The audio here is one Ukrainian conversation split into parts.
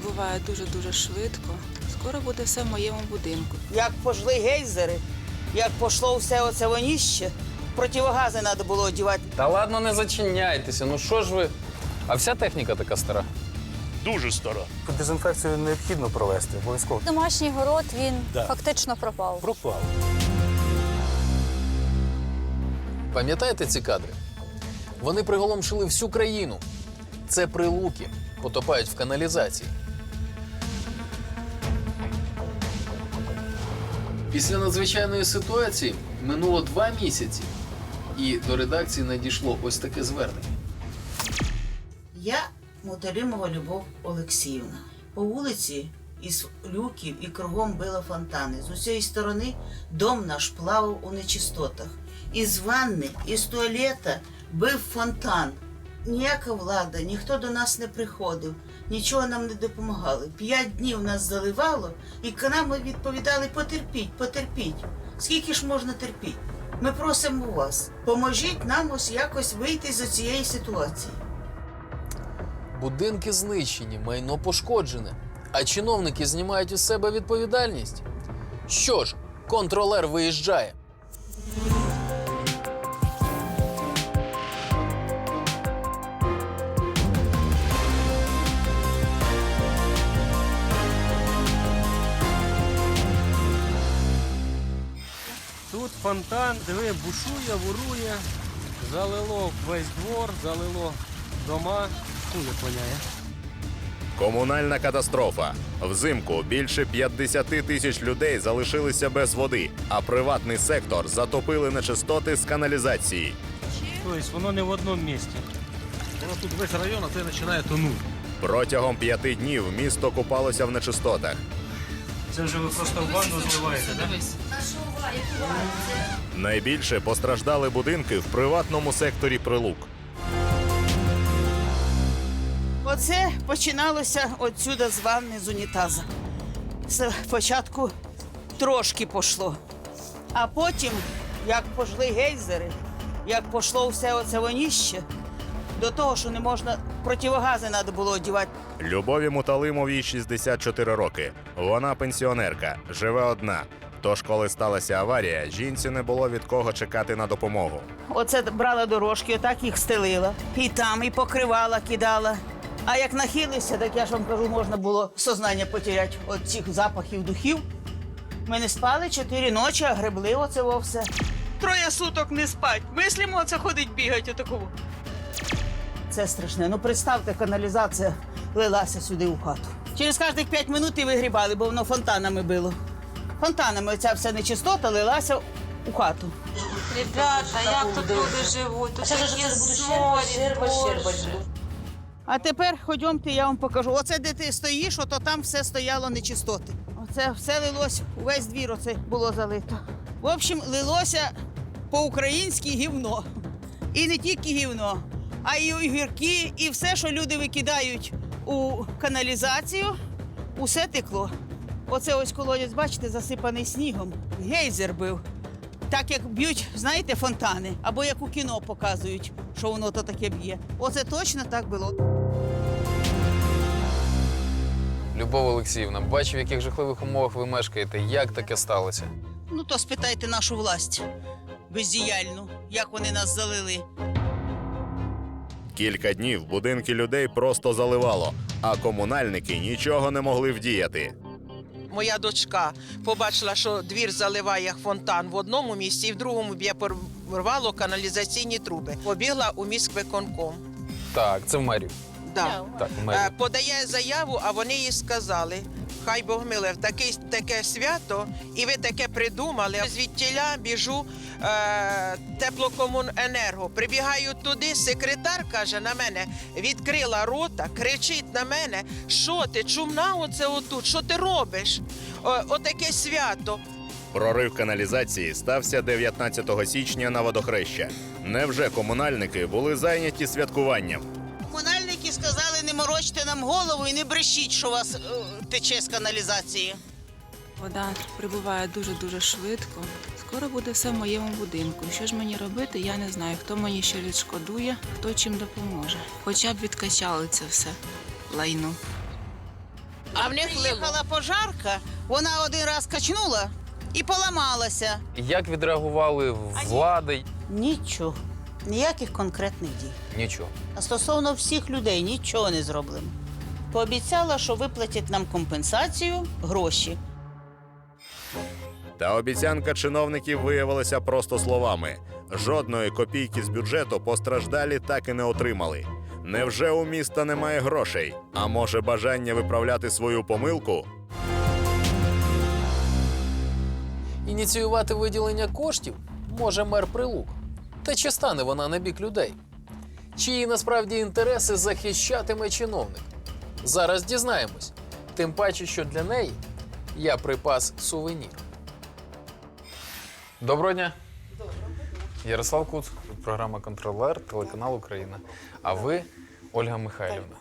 прибуває дуже-дуже швидко. Скоро буде все в моєму будинку. Як пошли гейзери, як пошло все оце воніще, противогази треба було одягати. Та ладно, не зачиняйтеся. Ну що ж ви? А вся техніка така стара. Дуже стара. Дезінфекцію необхідно провести, обов'язково. Домашній город він Да. фактично пропав. Пропав. Пам'ятаєте ці кадри? Вони приголомшили всю країну. Це прилуки, потопають в каналізації. Після надзвичайної ситуації минуло два місяці, і до редакції надійшло ось таке звернення. Я Мотолімова Любов Олексіївна. По вулиці із люків і кругом била фонтани. З усієї сторони дом наш плавав у нечистотах. Із ванни, із туалета бив фонтан. Ніяка влада, ніхто до нас не приходив, нічого нам не допомагали. П'ять днів нас заливало, і к нам відповідали: потерпіть, потерпіть. Скільки ж можна терпіти? Ми просимо вас, поможіть нам ось якось вийти з цієї ситуації. Будинки знищені, майно пошкоджене, а чиновники знімають із себе відповідальність. Що ж, контролер виїжджає. Тут фонтан, диви, бушує, вурує, залило весь двор, залило дома. Хує поняє. Комунальна катастрофа. Взимку більше 50 тисяч людей залишилися без води, а приватний сектор затопили нечистоти з каналізації. Тобто воно не в одному місці. Воно тут весь район, а це починає тонути. Протягом п'яти днів місто купалося в нечистотах. Це вже ви просто в ванну зливаєте, так? Найбільше постраждали будинки в приватному секторі прилук. Оце починалося отсюди з ванни з унітаза. Спочатку трошки пошло. А потім, як пошли гейзери, як пошло все оце воніще, до того, що не можна противогази треба було одягати. Любові Муталимовій 64 роки. Вона пенсіонерка, живе одна. Тож, коли сталася аварія, жінці не було від кого чекати на допомогу. Оце брала дорожки, отак їх стелила. І там, і покривала, кидала. А як нахилився, так я ж вам кажу, можна було сознання потеряти від цих запахів духів. Ми не спали чотири ночі, а гребли оце во все. Троє суток не спать. Мислимо, оце ходить бігать отакого. Це страшне. Ну представте, каналізація лилася сюди у хату. Через кожних п'ять минут і вигрібали, бо воно фонтанами било. Фонтанами оця вся нечистота лилася у хату. Ребята, як тут люди живуть? Тут такі зорі, Боже. А тепер ходьомте, я вам покажу. Оце де ти стоїш, ото там все стояло нечистоти. Оце все лилось, увесь двір оце було залито. В общем, лилося по-українськи гівно. І не тільки гівно, а й огірки, і все, що люди викидають у каналізацію, усе текло. Оце ось колодязь, бачите, засипаний снігом. Гейзер бив. Так як б'ють, знаєте, фонтани, або як у кіно показують, що воно то таке б'є. Оце точно так було. Любов Олексіївна, бачу, в яких жахливих умовах ви мешкаєте. Як таке сталося? Ну то спитайте нашу власть бездіяльну, як вони нас залили. Кілька днів будинки людей просто заливало, а комунальники нічого не могли вдіяти. Моя дочка побачила, що двір заливає фонтан в одному місці, і в другому б'є порвало каналізаційні труби. Побігла у міськвиконком. Так, це в мерію. Да. Так, в Е, мерію. Подає заяву, а вони їй сказали. Хай Бог миле, в таке, таке свято, і ви таке придумали. Звідтіля біжу е, теплокомуненерго. Прибігаю туди, секретар каже на мене, відкрила рота, кричить на мене, що ти, чумна оце отут, що ти робиш? О, отаке свято. Прорив каналізації стався 19 січня на водохреща. Невже комунальники були зайняті святкуванням? Комунальники сказали, не морочте нам голову і не брешіть, що у вас е, тече з каналізації. Вода прибуває дуже-дуже швидко. Скоро буде все в моєму будинку. Що ж мені робити, я не знаю. Хто мені ще відшкодує, хто чим допоможе. Хоча б відкачали це все лайно. А в них Приїхала пожарка, вона один раз качнула і поламалася. Як відреагували влади? Нічого, ніяких конкретних дій. Нічого. А стосовно всіх людей нічого не зроблено. Пообіцяла, що виплатять нам компенсацію, гроші. Та обіцянка чиновників виявилася просто словами. Жодної копійки з бюджету постраждалі так і не отримали. Невже у міста немає грошей? А може бажання виправляти свою помилку? Ініціювати виділення коштів може мер Прилук. Та чи стане вона на бік людей? Чиї насправді інтереси захищатиме чиновник? Зараз дізнаємось. Тим паче, що для неї я припас сувенір. Доброго дня. Ярослав Куц, програма Контролер, телеканал Україна. А ви Ольга Михайлівна.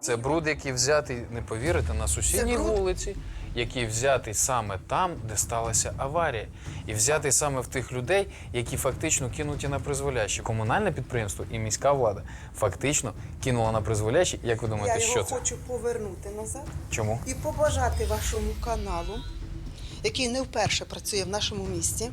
Це бруд, який взятий, не повірите, на сусідній вулиці, який взятий саме там, де сталася аварія, і взятий саме в тих людей, які фактично кинуті на призволяще. Комунальне підприємство і міська влада фактично кинула на призволяще. Як ви думаєте, Я що його це? хочу повернути назад Чому? і побажати вашому каналу, який не вперше працює в нашому місті,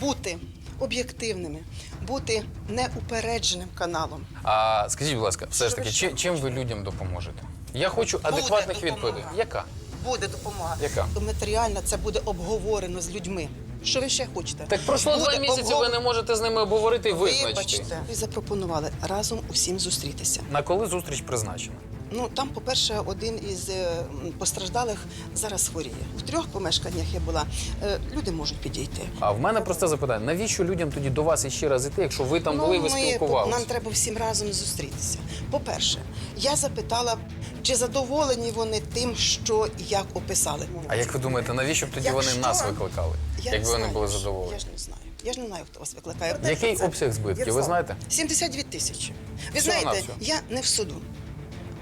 бути об'єктивними, бути неупередженим каналом. А скажіть, будь ласка, все ж таки, чи, чим ви людям допоможете? Я хочу адекватних відповідей. Яка? Буде допомога. Яка? Матеріально це буде обговорено з людьми. Що ви ще хочете? Так пройшло два місяці, обгов- ви не можете з ними обговорити і визначити. Вибачте, ви запропонували разом усім зустрітися. На коли зустріч призначена? Ну там, по-перше, один із е, постраждалих зараз хворіє. В трьох помешканнях я була. Е, Люди можуть підійти. А в мене просте запитання: навіщо людям тоді до вас іще раз іти, якщо ви там були, ви Ну, спілкувалися? Нам треба всім разом зустрітися. По-перше, я запитала, чи задоволені вони тим, що як описали. А як ви думаєте, навіщо б тоді вони нас викликали? Я Якби вони були Я ж не знаю. Я ж не знаю, хто вас викликає. Який Це- обсяг збитків, ви знаєте? 72 тисячі. Ви Всього знаєте, я не в суду.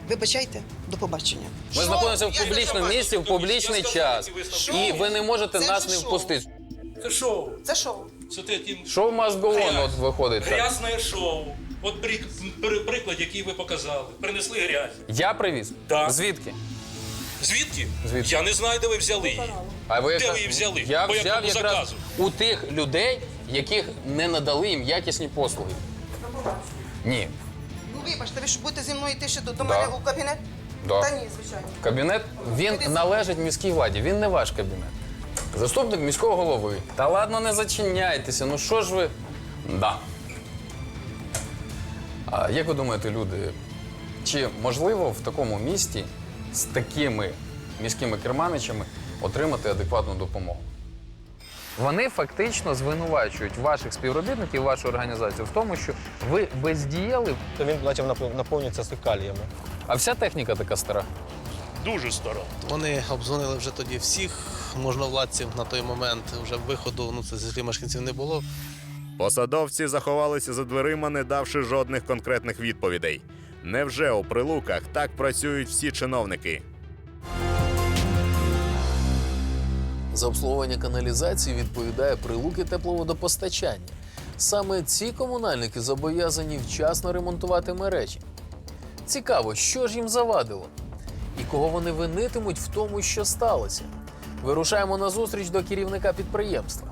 Вибачайте, до побачення. Ми знаходимося в публічному місці в публічний час, і ви не можете Це нас не шоу. впустити. Это шоу. Це шоу. Це таким Шоу must go on, от виходить так. грязне шоу. От при, при- приклад, який ви показали. Принесли грязь. Я привіз? Так. Звідки? Звідки? Звідки? Я не знаю, де ви взяли її. А ви Де ви її взяли? Я По взяв якому якраз заказу? у тих людей, яких не надали їм якісні послуги. Ні. Вибачте, ви ж будете зі мною йти ще до, до Да. мене у кабінет? Да. Та ні, звичайно. Кабінет він належить міській владі, він не ваш кабінет. Заступник міського голови. Та ладно, не зачиняйтеся. Ну що ж ви. Да. А як ви думаєте, люди, чи можливо в такому місті з такими міськими керманичами отримати адекватну допомогу? Вони фактично звинувачують ваших співробітників, вашу організацію в тому, що ви бездіяли, То він почав напов- наповнюватися фекаліями. а вся техніка така стара. Дуже старо. Вони обдзвонили вже тоді всіх можновладців на той момент. Вже виходу ну це зі мешканців не було. Посадовці заховалися за дверима, не давши жодних конкретних відповідей. Невже у прилуках так працюють всі чиновники? За обслуговування каналізації відповідає прилуки тепловодопостачання. Саме ці комунальники зобов'язані вчасно ремонтувати мережі. Цікаво, що ж їм завадило? І кого вони винитимуть в тому, що сталося? Вирушаємо на зустріч до керівника підприємства.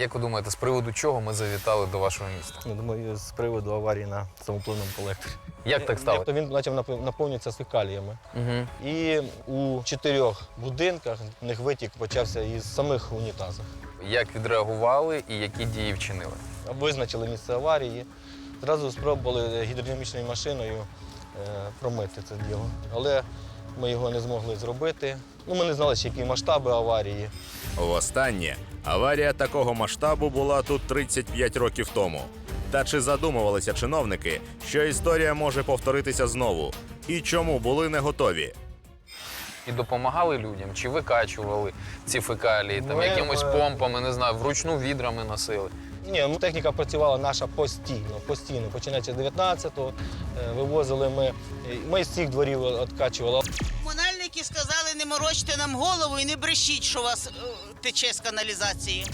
Як ви думаєте, з приводу чого ми завітали до вашого міста? Я думаю, з приводу аварії на самопливному колекторі. Як так сталося? То він почав напов- наповнюватися фекаліями. Угу. І у чотирьох будинках в них витік почався із самих унітазів. Як відреагували і які дії вчинили? Визначили місце аварії. Зразу спробували гідродинамічною машиною е, промити це діло. Але ми його не змогли зробити. Ну, ми не знали, ще які масштаби аварії. Востаннє аварія такого масштабу була тут 35 років тому. Та чи задумувалися чиновники, що історія може повторитися знову? І чому були не готові? І допомагали людям, чи викачували ці фекалії, там Ми, якимось е, помпами, не знаю, вручну відрами носили. Ні, ну, техніка працювала наша постійно, постійно. Починаючи з 19-го, е, вивозили ми. Ми з цих дворів відкачували. Комунальники сказали, не морочте нам голову і не брешіть, що у вас е, тече з каналізації.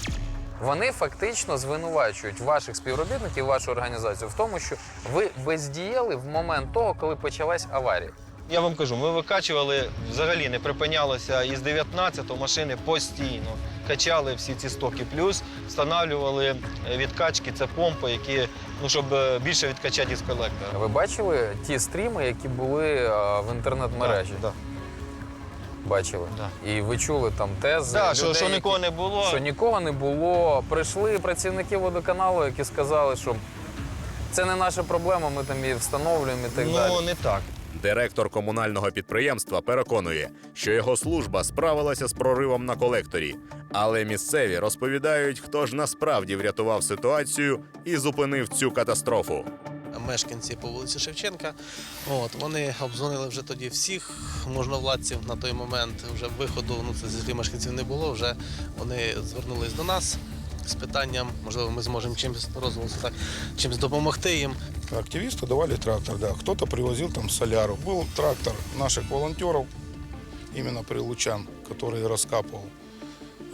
Вони фактично звинувачують ваших співробітників, вашу організацію в тому, що ви бездіяли в момент того, коли почалась аварія. Я вам кажу, ми викачували, взагалі не припинялося із 19-го машини постійно. Качали всі ці стоки, плюс встановлювали е, відкачки, це помпи, які, ну, щоб е, більше відкачати із колектора. Ви бачили ті стріми, які були в інтернет-мережі? Да, Бачили? Да. І ви чули там тези. да. що, людей, що які- нікого не було. Що нікого не було. Прийшли працівники водоканалу, які сказали, що це не наша проблема, ми там її встановлюємо і так ну, далі. не так. Директор комунального підприємства переконує, що його служба справилася з проривом на колекторі. Але місцеві розповідають, хто ж насправді врятував ситуацію і зупинив цю катастрофу Мешканці по вулиці Шевченка. От, вони обдзвонили вже тоді всіх можновладців на той момент. Вже виходу, ну це зі мешканців не було. Вже вони звернулись до нас з питанням, можливо, ми зможемо чимось розвиватися так, чимось допомогти їм. Активисты давали трактор, да. Кто-то привозил там соляру. Был трактор наших волонтеров, именно прилучан, который раскапывал.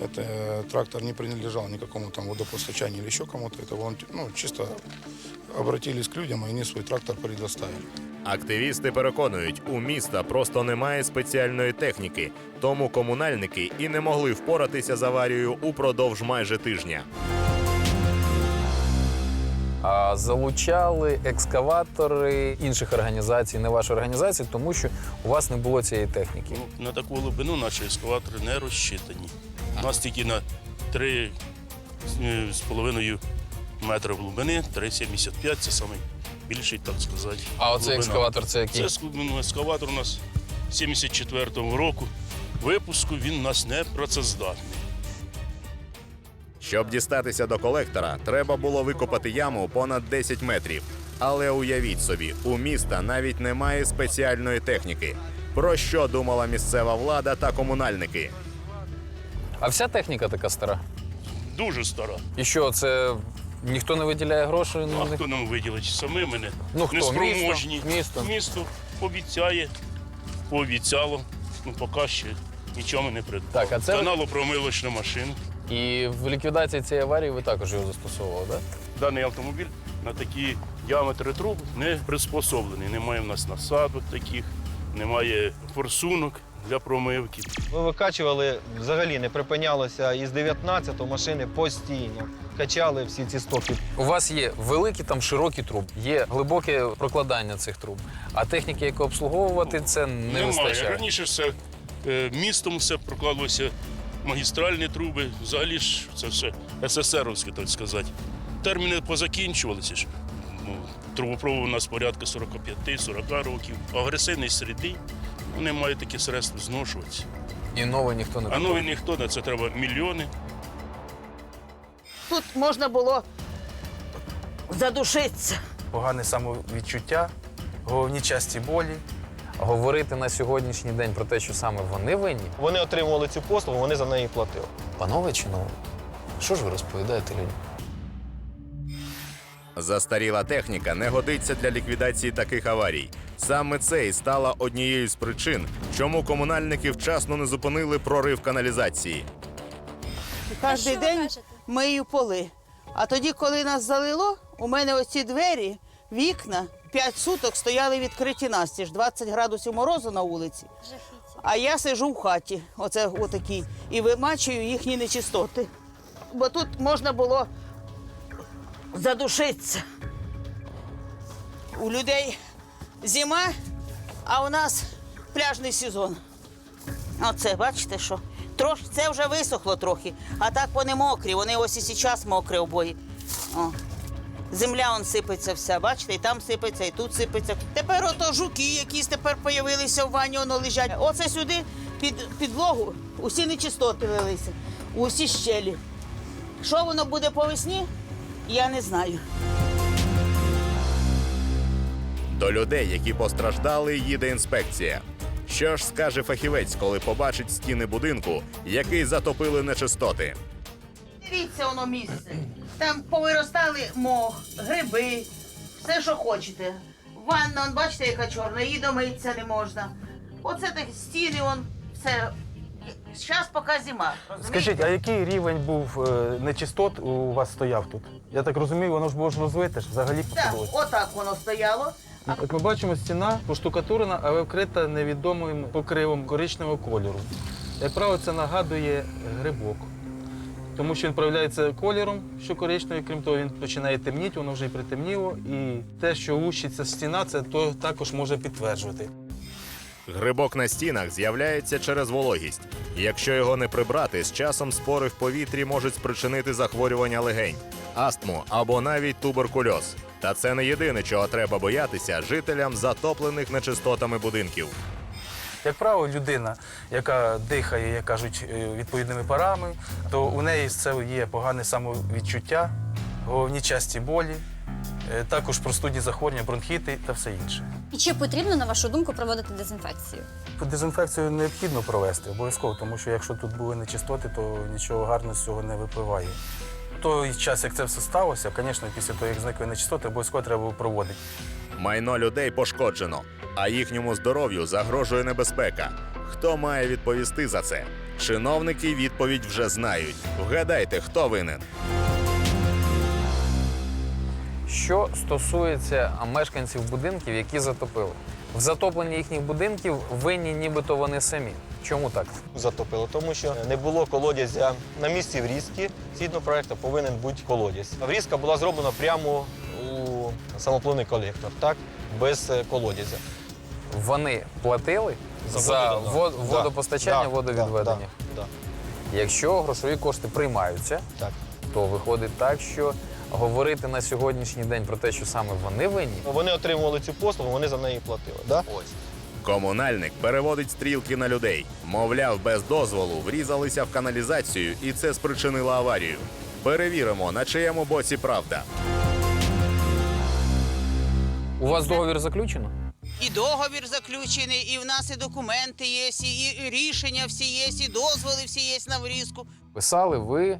Это э, трактор не принадлежал никакому там водопостачанию или еще кому-то. Это волонтер, ну, чисто обратились к людям, и они свой трактор предоставили. Активісти переконують, у міста просто немає спеціальної техніки, тому комунальники і не могли впоратися з аварією упродовж майже тижня. А залучали екскаватори інших організацій, не вашої організації, тому що у вас не було цієї техніки. Ну, на таку глибину наші ескаватори не розчитані. У нас тільки на 3 з половиною метра глибини, 3,75 це самий більший, так сказати. А оцей глибина. екскаватор це який? Це ну, ескаватор у нас 74-го року. Випуску він у нас не працездатний. Щоб дістатися до колектора, треба було викопати яму понад 10 метрів. Але уявіть собі, у міста навіть немає спеціальної техніки. Про що думала місцева влада та комунальники? А вся техніка така стара. Дуже стара. І що, це ніхто не виділяє грошей? Ну, на а хто нам виділить? Самі мене Ну, хто? неспроможні. Місто? Місто? Місто обіцяє, пообіцяло. Ну, поки ще нічого не придбали. Так, а це- Каналу промивочну машину. І в ліквідації цієї аварії ви також його застосовували, так? Даний автомобіль на такі діаметри труб не приспособлений. Немає в нас насадок таких, немає форсунок для промивки. Ми викачували, взагалі не припинялося із 19-го машини постійно. Качали всі ці стоки. У вас є великі там широкі труби, є глибоке прокладання цих труб, а техніки, яку обслуговувати, це не немає. вистачає. Раніше все е, містом все прокладалося, магістральні труби, взагалі ж це все СССРовське, так сказати. Терміни позакінчувалися ж. Ну, Трубопровод у нас порядка 45-40 років. Агресивний середи, вони мають такі средства зношуватися. І нове ніхто не А новий ніхто на це треба мільйони. Тут можна було задушитися. Погане самовідчуття, головні часті болі. говорити на сьогоднішній день про те, що саме вони винні. Вони отримували цю послугу, вони за неї платили. Панове чиновник, що ж ви розповідаєте людям? Застаріла техніка не годиться для ліквідації таких аварій. Саме це і стало однією з причин, чому комунальники вчасно не зупинили прорив каналізації. Кожен день мию поли. А тоді, коли нас залило, у мене оці двері, вікна, 5 суток стояли відкриті настіж, 20 градусів морозу на вулиці. А я сижу в хаті, оце отакій, і вимачую їхні нечистоти. Бо тут можна було задушитися. У людей зима, а у нас пляжний сезон. Оце, бачите, що? Трош, це вже висохло трохи, а так вони мокрі, вони ось і зараз мокрі обої. О. Земля он сипеться вся, бачите, і там сипеться, і тут сипеться. Тепер ото жуки якісь тепер появилися в ванні, воно лежать. Оце сюди під підлогу усі нечистоти лилися, усі щелі. Що воно буде по весні, я не знаю. До людей, які постраждали, їде інспекція. Що ж скаже фахівець, коли побачить стіни будинку, який затопили нечистоти? Дивіться воно місце. Там повиростали мох, гриби, все, що хочете. Ванна, он, бачите, яка чорна, її домитися не можна. Оце так стіни, он, все. Зараз поки зима. розумієте? Скажіть, а який рівень був е, нечистот у вас стояв тут? Я так розумію, воно ж було ж розлите ж взагалі Так, посадилось. отак воно стояло. Як ми бачимо, стіна поштукатурена, але вкрита невідомим покривом коричневого кольору. Як правило, це нагадує грибок. Тому що він проявляється кольором, що коричневий, крім того, він починає темніти, воно вже і притемніло. І те, що лущиться стіна, це то також може підтверджувати. Грибок на стінах з'являється через вологість. Якщо його не прибрати, з часом спори в повітрі можуть спричинити захворювання легень, астму або навіть туберкульоз. Та це не єдине, чого треба боятися жителям затоплених нечистотами будинків. Як правило, людина, яка дихає, як кажуть, е, відповідними парами, то у неї це є погане самовідчуття, головні часті болі, також простудні захворювання, бронхіти та все інше. І чи потрібно, на вашу думку, проводити дезінфекцію? Дезінфекцію необхідно провести обов'язково, тому що якщо тут були нечистоти, то нічого гарного з цього не випливає. Той час, як це все сталося, звісно, після того, як зникли нечистоти, обов'язково треба було проводити. Майно людей пошкоджено, а їхньому здоров'ю загрожує небезпека. Хто має відповісти за це? Чиновники відповідь вже знають. Вгадайте, хто винен. Що стосується мешканців будинків, які затопили. В затопленні їхніх будинків винні нібито вони самі. Чому так? Затопило, тому що не було колодязя на місці врізки. Згідно проекту повинен бути колодязь. Врізка була зроблена прямо у самопливний колектор, так? без е, колодязя. Вони платили За за, вод- Да, водопостачання, да, водовідведення. Да, Якщо грошові кошти приймаються, Так. то виходить так, що говорити на сьогоднішній день про те, що саме вони винні, Вони отримували цю послугу, вони за неї платили. Да? ось. Комунальник переводить стрілки на людей. Мовляв, без дозволу врізалися в каналізацію, і це спричинило аварію. Перевіримо, на чиєму боці правда. У вас договір заключено? І договір заключений, і в нас і документи є, і, і рішення всі є, і дозволи всі є на врізку. Писали ви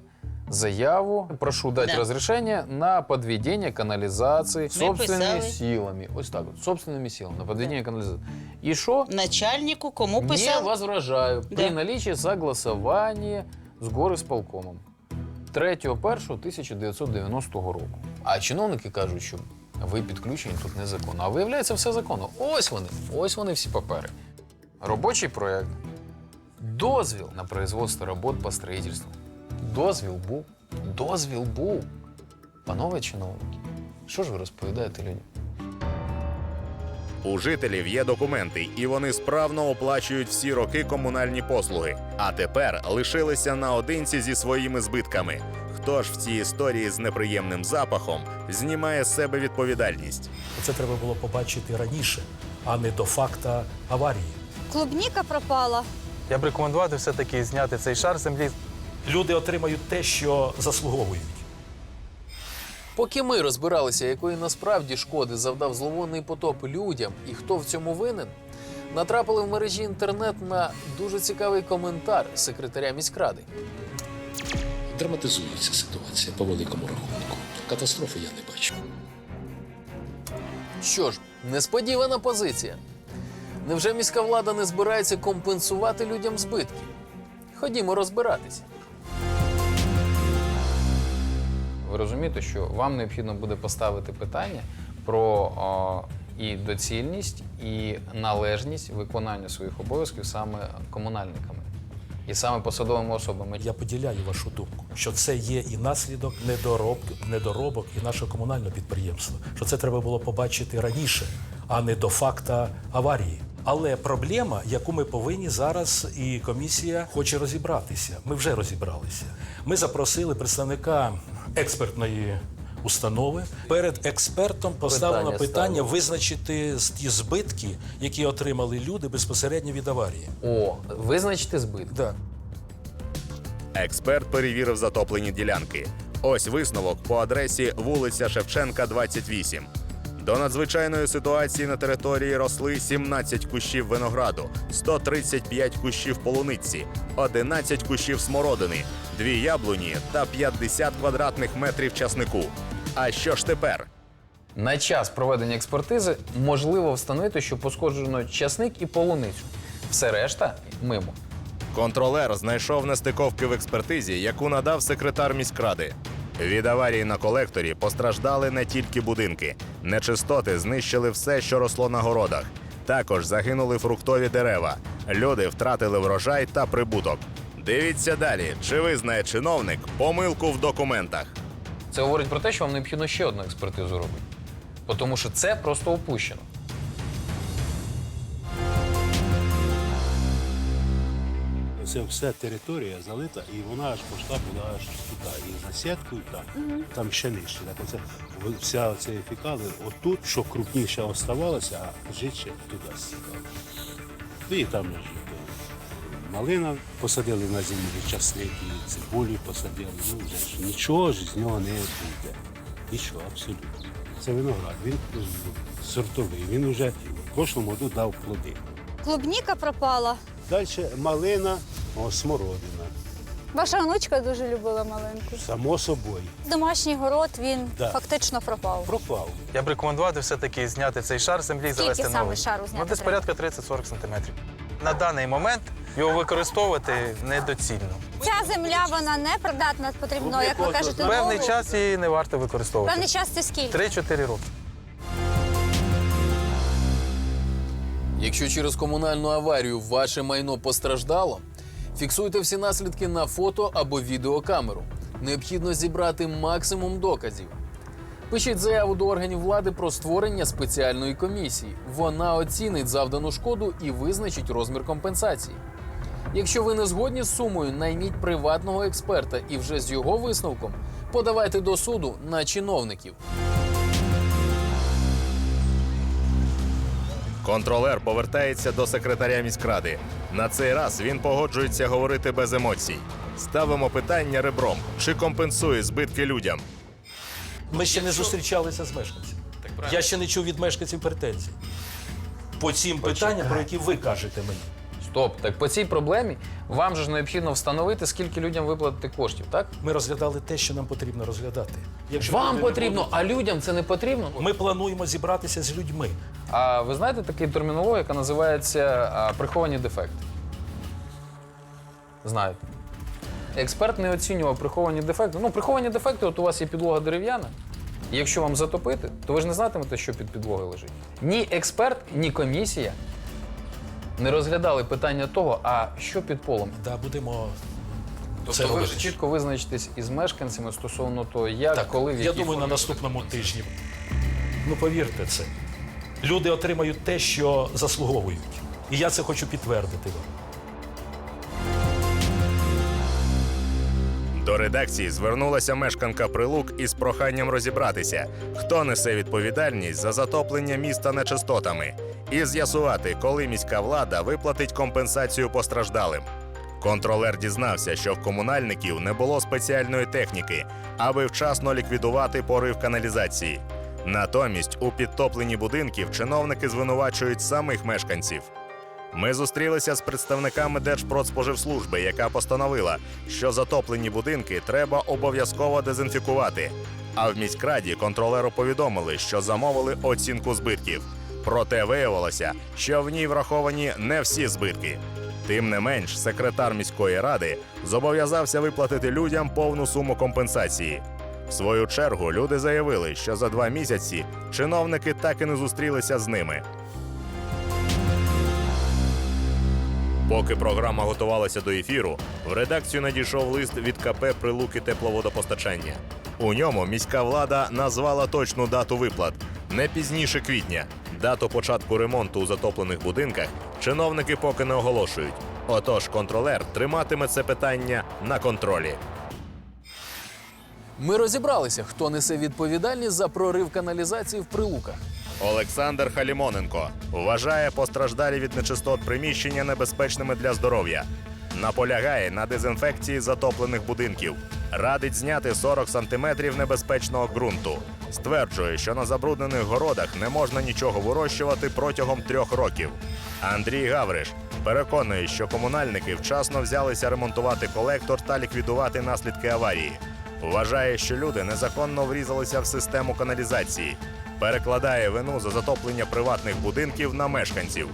заяву, прошу дати Да. розрішення на підведення каналізації собственними писали. силами. Ось так, от, собственними силами, на підведення каналізації. І що? Начальнику кому Не писав? возражаю Да. при наличии согласования с горисполкомом 3.1.1990 року. А чиновники кажуть, що ви підключені тут незаконно. А виявляється, все законно. Ось вони, ось вони всі папери. Робочий проєкт. Дозвіл на производство робот по строительству. Дозвіл був. Дозвіл був. Панове чиновники, що ж ви розповідаєте людям? У жителів є документи, і вони справно оплачують всі роки комунальні послуги. А тепер лишилися наодинці зі своїми збитками. Хто ж в цій історії з неприємним запахом знімає з себе відповідальність? Це треба було побачити раніше, а не до факта аварії. Клубніка пропала. Я б рекомендував все-таки зняти цей шар землі. Люди отримають те, що заслуговують. Поки ми розбиралися, якої насправді шкоди завдав зловонний потоп людям і хто в цьому винен, натрапили в мережі інтернет на дуже цікавий коментар секретаря міськради. Драматизується ситуація по великому рахунку. Катастрофи я не бачу. Що ж, несподівана позиція. Невже міська влада не збирається компенсувати людям збитки? Ходімо розбиратися. Ви розумієте, що вам необхідно буде поставити питання про о, і доцільність, і належність виконання своїх обов'язків саме комунальниками і саме посадовими особами. Я поділяю вашу думку, що це є і наслідок недоробки, недоробок і нашого комунального підприємства. Що це треба було побачити раніше, а не до факта аварії. Але проблема, яку ми повинні зараз, і комісія хоче розібратися. Ми вже розібралися. Ми запросили представника експертної установи. Перед експертом поставлено Питання питання, визначити з- ті збитки, які отримали люди безпосередньо від аварії. О, визначити збитки. Да. Експерт перевірив затоплені ділянки. Ось висновок по адресі вулиця Шевченка, 28. До надзвичайної ситуації на території росли 17 кущів винограду, 135 кущів полуниці, 11 кущів смородини, 2 яблуні та 50 квадратних метрів часнику. А що ж тепер? На час проведення експертизи можливо встановити, що пошкоджено часник і полуницю. Все решта мимо. Контролер знайшов нестиковки в експертизі, яку надав секретар міськради. Від аварії на колекторі постраждали не тільки будинки. Нечистоти знищили все, що росло на городах. Також загинули фруктові дерева. Люди втратили врожай та прибуток. Дивіться далі, чи визнає чиновник помилку в документах. Це говорить про те, що вам необхідно ще одну експертизу робити. Тому що це просто опущено. Це вся територія залита, і вона аж пішла була аж туди. І за сіткою там, там ще нижче. Так оце вся ця фікали отут, що крупніше оставалося, а житче туди стікало. І там малина посадили на землі, часник, і цибулі посадили. Ну, вже нічого ж з нього не буде. Нічого, абсолютно. Це виноград, він сортовий, він вже в прошлому году дав плоди. Клубніка пропала. Далі малина, о, смородина. Ваша онучка дуже любила малинку. Само собою. Домашній город він Да. фактично пропав. Пропав. Я б рекомендував все-таки зняти цей шар землі і завести саме новий. шару зняти Ну, десь треба? порядка 30-40 сантиметрів. На даний момент його використовувати недоцільно. Ця земля вона не придатна потрібно, як ви кажете, Певний нову. час її не варто використовувати. Певний час це скільки? 3-4 роки. Якщо через комунальну аварію ваше майно постраждало, фіксуйте всі наслідки на фото або відеокамеру. Необхідно зібрати максимум доказів. Пишіть заяву до органів влади про створення спеціальної комісії. Вона оцінить завдану шкоду і визначить розмір компенсації. Якщо ви не згодні з сумою, найміть приватного експерта і вже з його висновком подавайте до суду на чиновників. Контролер повертається до секретаря міськради. На цей раз він погоджується говорити без емоцій. Ставимо питання ребром: чи компенсує збитки людям? Ми ще не зустрічалися з мешканцями. Я ще не чув від мешканців претензій. По цим питанням, про які ви кажете мені. Стоп, так по цій проблемі вам же ж необхідно встановити, скільки людям виплатити коштів, так? Ми розглядали те, що нам потрібно розглядати. Вам люди не потрібно, будуть- а людям це не потрібно. Ми плануємо зібратися з людьми. А ви знаєте таку термінологію, яка називається а, приховані дефекти? Знаєте. Експерт не оцінював приховані дефекти. Ну, приховані дефекти, от у вас є підлога дерев'яна. І якщо вам затопити, то ви ж не знатимете, що під підлогою лежить. Ні експерт, ні комісія не розглядали питання того, а що під полом. Да, будемо Тобто це ви робити. вже чітко визначитесь із мешканцями стосовно того, як, Так, коли в я думаю, на наступному тижні. Ну, повірте це. Люди отримають те, що заслуговують. І я це хочу підтвердити вам. До редакції звернулася мешканка Прилук із проханням розібратися, хто несе відповідальність за затоплення міста нечистотами, і з'ясувати, коли міська влада виплатить компенсацію постраждалим. Контролер дізнався, що в комунальників не було спеціальної техніки, аби вчасно ліквідувати порив каналізації. Натомість у підтопленні будинків чиновники звинувачують самих мешканців. Ми зустрілися з представниками Держпродспоживслужби, яка постановила, що затоплені будинки треба обов'язково дезінфікувати. А в міськраді контролеру повідомили, що замовили оцінку збитків. Проте виявилося, що в ній враховані не всі збитки. Тим не менш, секретар міської ради зобов'язався виплатити людям повну суму компенсації. В свою чергу люди заявили, що за два місяці чиновники так і не зустрілися з ними. Поки програма готувалася до ефіру, в редакцію надійшов лист від КП Прилуки тепловодопостачання. У ньому міська влада назвала точну дату виплат не пізніше квітня. Дату початку ремонту у затоплених будинках чиновники поки не оголошують. Отож, контролер триматиме це питання на контролі. Ми розібралися, хто несе відповідальність за прорив каналізації в прилуках. Олександр Халімоненко вважає постраждалі від нечистот приміщення небезпечними для здоров'я. Наполягає на дезінфекції затоплених будинків. Радить зняти 40 сантиметрів небезпечного ґрунту. Стверджує, що на забруднених городах не можна нічого вирощувати протягом трьох років. Андрій Гавриш переконує, що комунальники вчасно взялися ремонтувати колектор та ліквідувати наслідки аварії. Вважає, що люди незаконно врізалися в систему каналізації. Перекладає вину за затоплення приватних будинків на мешканців.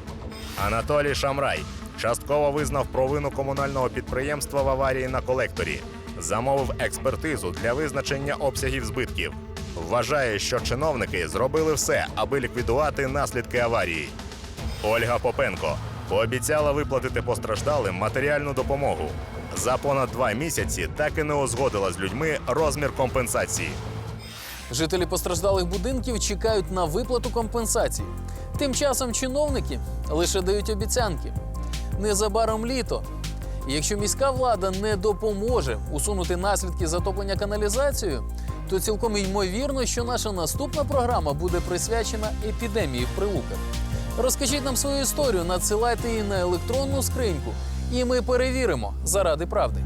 Анатолій Шамрай частково визнав провину комунального підприємства в аварії на колекторі, замовив експертизу для визначення обсягів збитків. Вважає, що чиновники зробили все, аби ліквідувати наслідки аварії. Ольга Попенко пообіцяла виплатити постраждалим матеріальну допомогу. За понад два місяці так і не узгодила з людьми розмір компенсації. Жителі постраждалих будинків чекають на виплату компенсації. Тим часом чиновники лише дають обіцянки. Незабаром літо. Якщо міська влада не допоможе усунути наслідки затоплення каналізацією, то цілком ймовірно, що наша наступна програма буде присвячена епідемії в прилуках. Розкажіть нам свою історію, надсилайте її на електронну скриньку, і ми перевіримо заради правди.